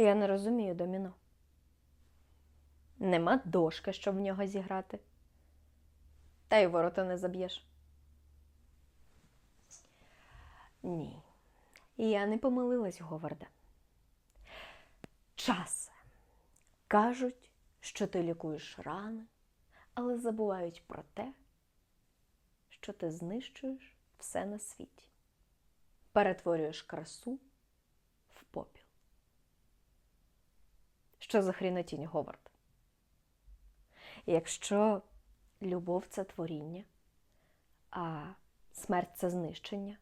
Я не розумію доміно. Нема дошки, щоб в нього зіграти. Та й ворота не заб'єш. Ні, я не помилилась, Говарде. Час. Кажуть, що ти лікуєш рани, але забувають про те, що ти знищуєш все на світі, перетворюєш красу в попіл. Що за хрінотінь, Говард? Якщо любов це творіння, а смерть це знищення,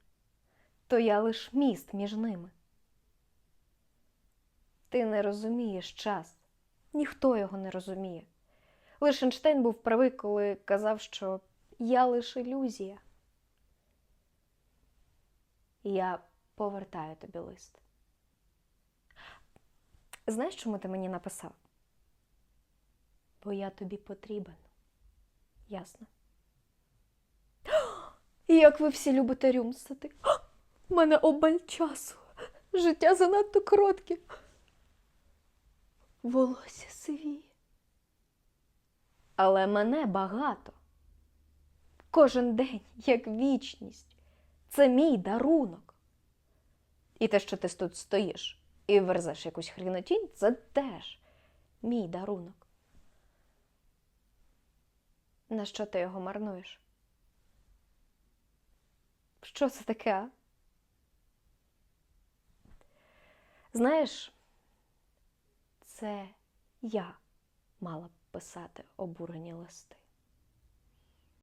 то я лиш міст між ними. Ти не розумієш час, ніхто його не розуміє. Лише Ейнштейн був правий, коли казав, що я лише ілюзія. Я повертаю тобі лист. Знаєш, чому ти мені написав? Бо я тобі потрібен. Ясно? І як ви всі любите рюмсати. У мене обаль часу. Життя занадто коротке. Волосся сивіє. Але мене багато. Кожен день, як вічність. Це мій дарунок. І те, що ти тут стоїш і верзеш якусь хрінотінь, це теж мій дарунок. На що ти його марнуєш? Що це таке? Знаєш, це я мала б писати обурені листи.